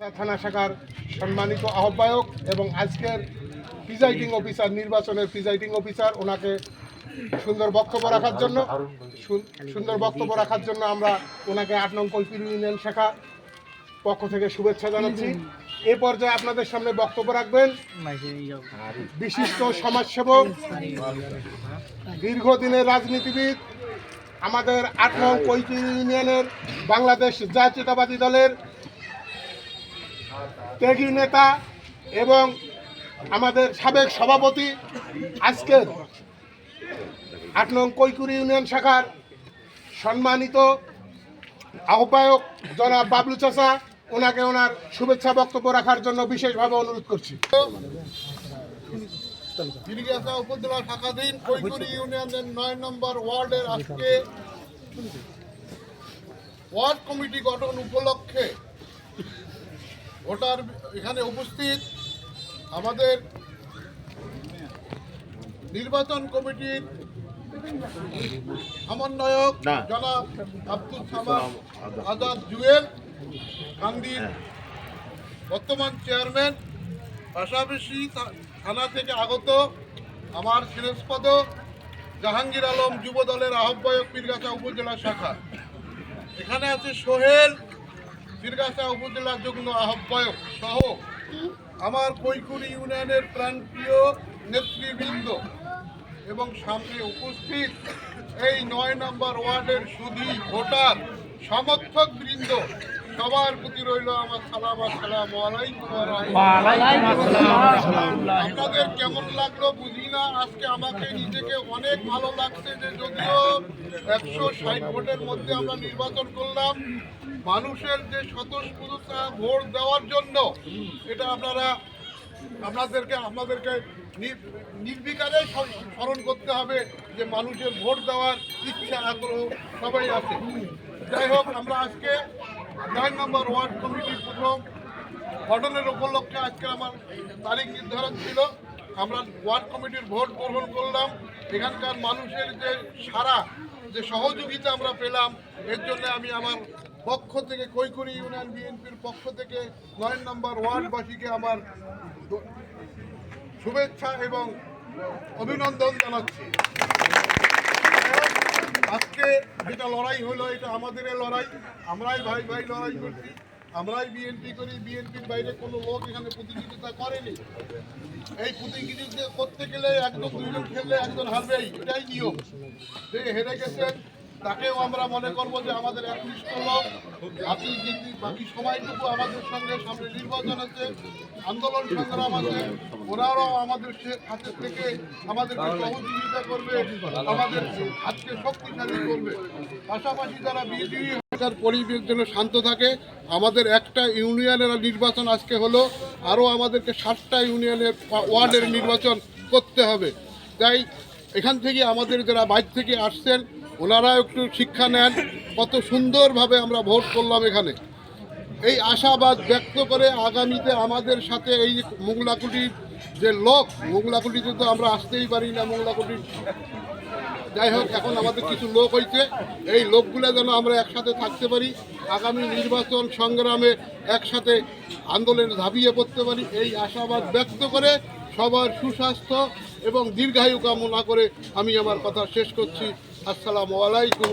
থানা শাখার সম্মানিত আহ্বায়ক এবং আজকের প্রিজাইডিং অফিসার, নির্বাচনের প্রিজাইডিং অফিসার, ওনাকে সুন্দর বক্তব্য রাখার জন্য সুন্দর বক্তব্য রাখার জন্য আমরা ওনাকে আট নং কৈপির ইউনিয়ন শাখা পক্ষ থেকে শুভেচ্ছা জানাচ্ছি। এ পর্যায়ে আপনাদের সামনে বক্তব্য রাখবেন বিশিষ্ট সমাজসেবক, দীর্ঘদিনের রাজনীতিবিদ, আমাদের আট নং কৈপির ইউনিয়নের বাংলাদেশ জাতীয়তাবাদী দলের ত্যাগী নেতা এবং আমাদের সাবেক সভাপতি আজকের আট নং কৈকুরি ইউনিয়ন শাখার সম্মানিত আহ্বায়ক জনাব বাবলু চাচা, ওনাকে ওনার শুভেচ্ছা বক্তব্য রাখার জন্য বিশেষভাবে অনুরোধ করছি। উপজেলা কৈকুরি ইউনিয়নের নয় নম্বর আজকে ওয়ার্ড কমিটি গঠন উপলক্ষে ভোটার এখানে উপস্থিত আমাদের নির্বাচন কমিটির সমন্বয়ক জনাব আব্দুল সামাদ আজাদ জুয়েল গান্ধীর বর্তমান চেয়ারম্যান পাশাপাশি থানা থেকে আগত আমার শিরস্পদ জাহাঙ্গীর আলম যুব দলের আহ্বায়ক পীরগাছা উপজেলা শাখা। এখানে আছে সোহেল পীরগাছা উপজেলার যুগ্ম আহ্বায়ক সহ আমার কৈকুরি ইউনিয়নের প্রাণপ্রিয় নেতৃবৃন্দ এবং সামনে উপস্থিত এই নয় নম্বর ওয়ার্ডের সুধী ভোটার সমর্থক বৃন্দ, সবার প্রতি রইল আমার সালাম, আসসালাম। আপনাদের কেমন লাগল বুঝি না, আজকে আমাকে নিজেকে অনেক ভালো লাগছে যে যদিও একশো ষাট ভোটের মধ্যে আমরা নির্বাচন করলাম মানুষের যে স্বতঃস্ফূর্ততা ভোট দেওয়ার জন্য, এটা আপনারা আপনাদেরকে আপনাদেরকে নির- নির্বিকারে স্মরণ করতে হবে যে মানুষের ভোট দেওয়ার ইচ্ছা, আগ্রহ সবাই আছে। যাই হোক, আমরা আজকে নয় নম্বর ওয়ার্ড কমিটির প্রথম গঠনের উপলক্ষে আজকে আমার তারিখ নির্ধারণ ছিল। আমরা ওয়ার্ড কমিটির ভোট গ্রহণ করলাম। এখানকার মানুষের যে সারা যে সহযোগিতা আমরা পেলাম, এর জন্য আমি আমার পক্ষ থেকে কৈকুরি ইউনিয়ন বিএনপির পক্ষ থেকে নয় নম্বর ওয়ার্ডবাসীকে আমার শুভেচ্ছা এবং অভিনন্দন জানাচ্ছি। আজকে যেটা লড়াই হলো, এটা আমাদের লড়াই। আমরাই ভাই ভাই লড়াই করছি। আমরাই বিএনপি করি, বিএনপির বাইরে কোনো লোক এখানে প্রতিযোগিতা করেনি। এই প্রতিযোগিতা করতে গেলে একজন দুইজন খেললে একজন হারবেই, এটাই নিয়ম। যে হেরে গেছেন তাকেও আমরা মনে করব যে আমাদের একনিষ্ঠ লোক বাকি যদি বাকি সময়টুকু আমাদের সঙ্গে সামনে নির্বাচন আছে আন্দোলন সংগ্রাম আছে ওরাও আমাদের হাতের থেকে আমাদেরকে সহযোগিতা করবে, আমাদের আজকে শক্তিশালী করবে। পাশাপাশি যারা বিজেপি পরিবেশ যেন শান্ত থাকে। আমাদের একটা ইউনিয়নের নির্বাচন আজকে হলো, আরও আমাদেরকে ষাটটা ইউনিয়নের ওয়ার্ডের নির্বাচন করতে হবে। তাই এখান থেকে আমাদের যারা বাইর থেকে আসছেন ওনারা একটু শিক্ষা নেন, কত সুন্দরভাবে আমরা ভোট করলাম এখানে। এই আশাবাদ ব্যক্ত করে আগামীতে আমাদের সাথে এই মোংলাকুটির যে লোক, মোংলাকুটিতে তো আমরা আসতেই পারি না মোংলাকুটির। যাই হোক, এখন আমাদের কিছু লোক হয়েছে এই লোকগুলো যেন আমরা একসাথে থাকতে পারি, আগামী নির্বাচন সংগ্রামে একসাথে আন্দোলনে ঝাঁপিয়ে পড়তে পারি, এই আশাবাদ ব্যক্ত করে সবার সুস্বাস্থ্য এবং দীর্ঘায়ু কামনা করে আমি আমার কথা শেষ করছি। আসসালামু আলাইকুম